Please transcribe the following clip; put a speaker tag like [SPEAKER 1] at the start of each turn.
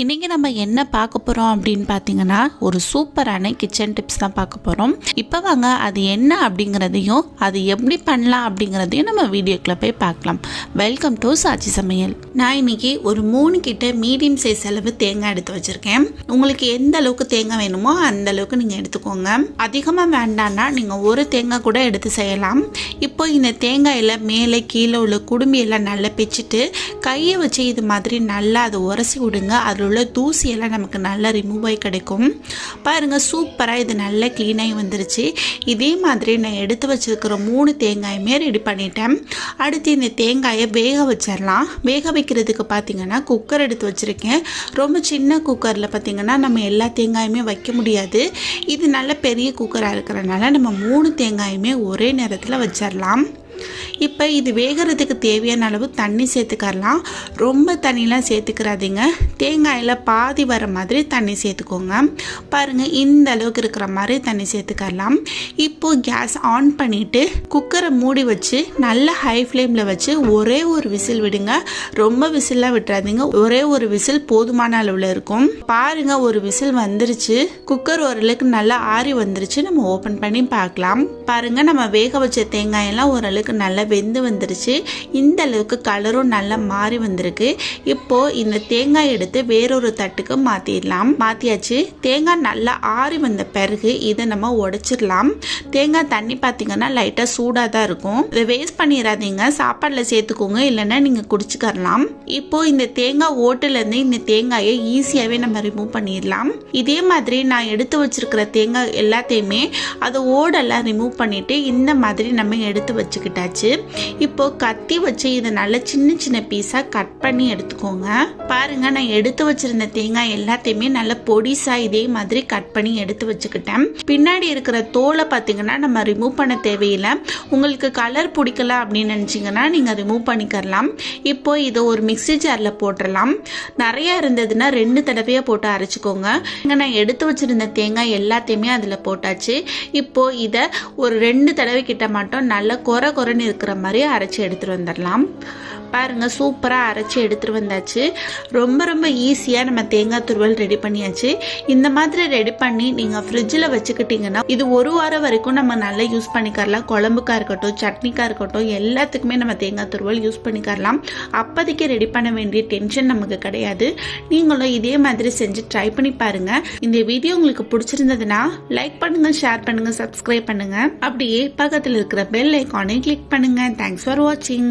[SPEAKER 1] இன்றைக்கி நம்ம என்ன பார்க்க போகிறோம் அப்படின்னு பார்த்தீங்கன்னா ஒரு சூப்பரான கிச்சன் டிப்ஸ் தான் பார்க்க போகிறோம் இப்போ வாங்க அது என்ன அப்படிங்கிறதையும் அது எப்படி பண்ணலாம் அப்படிங்கிறதையும் நம்ம வீடியோக்குள்ளே போய் பார்க்கலாம். வெல்கம் டு சாட்சி சமையல் நான் இன்னைக்கு ஒரு மூணு கிட்ட மீடியம் சைஸ் அளவு தேங்காய் எடுத்து வச்சுருக்கேன். உங்களுக்கு எந்த அளவுக்கு தேங்காய் வேணுமோ அந்த அளவுக்கு நீங்கள் எடுத்துக்கோங்க. அதிகமாக வேண்டாம்னா நீங்கள் ஒரு தேங்காய் கூட எடுத்து செய்யலாம். இப்போ இந்த தேங்காயில் மேலே கீழே உள்ள குடும்பியெல்லாம் நல்லா பிச்சுட்டு கையை வச்சு இது மாதிரி நல்லா அதை உரசி விடுங்க. அதில் உள்ள தூசியெல்லாம் நமக்கு நல்லா ரிமூவ் ஆகி கிடைக்கும். பாருங்கள் சூப்பராக இது நல்லா க்ளீனாகி வந்துருச்சு. இதே மாதிரி நான் எடுத்து வச்சிருக்கிற மூணு தேங்காயுமே ரெடி பண்ணிட்டேன். அடுத்து இந்த தேங்காயை வேக வச்சிடலாம் வேக வைக்கிறதுக்கு பார்த்தீங்கன்னா குக்கர் எடுத்து வச்சுருக்கேன். ரொம்ப சின்ன குக்கரில் பார்த்தீங்கன்னா நம்ம எல்லா தேங்காயுமே வைக்க முடியாது. இது நல்ல பெரிய குக்கராக இருக்கிறனால நம்ம மூணு தேங்காயுமே ஒரே நேரத்தில் வச்சிடலாம் இப்போ இது வேகிறதுக்கு தேவையான அளவு தண்ணி சேர்த்துக்கரலாம் ரொம்ப தண்ணிலாம் சேர்த்துக்கிறாதீங்க. தேங்காயில் பாதி வர மாதிரி தண்ணி சேர்த்துக்கோங்க. பாருங்கள் இந்த அளவுக்கு இருக்கிற மாதிரி தண்ணி சேர்த்துக்கரலாம் இப்போது கேஸ் ஆன் பண்ணிவிட்டு குக்கரை மூடி வச்சு நல்ல ஹை ஃப்ளேமில் வச்சு ஒரே ஒரு விசில் விடுங்க. ரொம்ப விசில்லாம் விட்டுறாதீங்க. ஒரே ஒரு விசில் போதுமான அளவில் இருக்கும். பாருங்கள் ஒரு விசில் வந்துருச்சு. குக்கர் ஓரளவுக்கு நல்லா ஆறி வந்துருச்சு. நம்ம ஓப்பன் பண்ணி பார்க்கலாம். பாருங்கள் நம்ம வேக வச்ச தேங்காயெல்லாம் ஓரளவுக்கு நல்லா வெந்து வந்துருச்சு. இந்த அளவுக்கு கலரும் நல்லா மாறி வந்திருக்கு. இப்போ இந்த தேங்காய் எடுத்து வேறொரு தட்டுக்கு மாற்றிடலாம் மாற்றியாச்சு தேங்காய் நல்லா ஆறி வந்த பிறகு இதை நம்ம உடைச்சிடலாம். தேங்காய் தண்ணி பார்த்தீங்கன்னா லைட்டாக சூடாக தான் இருக்கும். இதை வேஸ்ட் பண்ணிடாதீங்க. சாப்பாடில் சேர்த்துக்கோங்க. இல்லைன்னா நீங்கள் குடிச்சுக்கரலாம் இப்போ இந்த தேங்காய் ஓட்டுலேருந்து இந்த தேங்காயை ஈஸியாகவே நம்ம ரிமூவ் பண்ணிடலாம். இதே மாதிரி நான் எடுத்து வச்சிருக்கிற தேங்காய் எல்லாத்தையுமே அதை ஓடெல்லாம் ரிமூவ் பண்ணிட்டு இந்த மாதிரி நம்ம எடுத்து வச்சுக்கிட்டாச்சு. இப்போது கத்தி வச்சு இதை நல்லா சின்ன சின்ன பீஸாக கட் பண்ணி எடுத்துக்கோங்க. பாருங்க நான் எடுத்து வச்சிருந்த தேங்காய் எல்லாத்தையுமே நல்லா பொடிசாக இதே மாதிரி கட் பண்ணி எடுத்து வச்சுக்கிட்டேன். பின்னாடி இருக்கிற தோலை பார்த்தீங்கன்னா நம்ம ரிமூவ் பண்ண தேவையில்லை. உங்களுக்கு கலர் பிடிக்கல அப்படின்னு நினச்சிங்கன்னா நீங்கள் ரிமூவ் பண்ணிக்கரலாம் இப்போ இதை ஒரு மிக்ஸி ஜாரில் போட்டுடலாம். நிறையா இருந்ததுன்னா ரெண்டு தடவையாக போட்டு அரைச்சிக்கோங்க. இங்கே நான் எடுத்து வச்சிருந்த தேங்காய் எல்லாத்தையுமே அதில் போட்டாச்சு. இப்போ இதை ஒரு ரெண்டு தடவை கிட்ட மட்டும் நல்லா குறை குறைன்னு இருக்கிற மாதிரி அரைச்சி எடுத்துகிட்டு வந்துடலாம். பாருங்கள் சூப்பராக அரைச்சி எடுத்துகிட்டு வந்தாச்சு. ரொம்ப ரொம்ப ஈஸியாக நம்ம தேங்காய் துருவல் ரெடி பண்ணியாச்சு. இந்த மாதிரி ரெடி பண்ணி நீங்கள் ஃப்ரிட்ஜில் வச்சுக்கிட்டிங்கன்னா இது ஒரு வாரம் வரைக்கும் நம்ம நல்லா யூஸ் பண்ணிக்கரலாம் குழம்புக்காக இருக்கட்டும் சட்னிக்காக இருக்கட்டும் எல்லாத்துக்குமே நம்ம தேங்காய் துருவல் யூஸ் பண்ணிக்கரலாம் அப்போதைக்கு ரெடி பண்ண வேண்டிய டென்ஷன் நமக்கு கிடையாது. நீங்களும் இதே மாதிரி செஞ்சு ட்ரை பண்ணி பாருங்கள் இந்த வீடியோ உங்களுக்கு பிடிச்சிருந்ததுன்னா லைக் பண்ணுங்கள் ஷேர் பண்ணுங்கள் சப்ஸ்கிரைப் பண்ணுங்கள் அப்படியே பக்கத்தில் இருக்கிற பெல் ஐக்கானை கிளிக் பண்ணுங்கள் தேங்க்ஸ் ஃபார் வாட்சிங்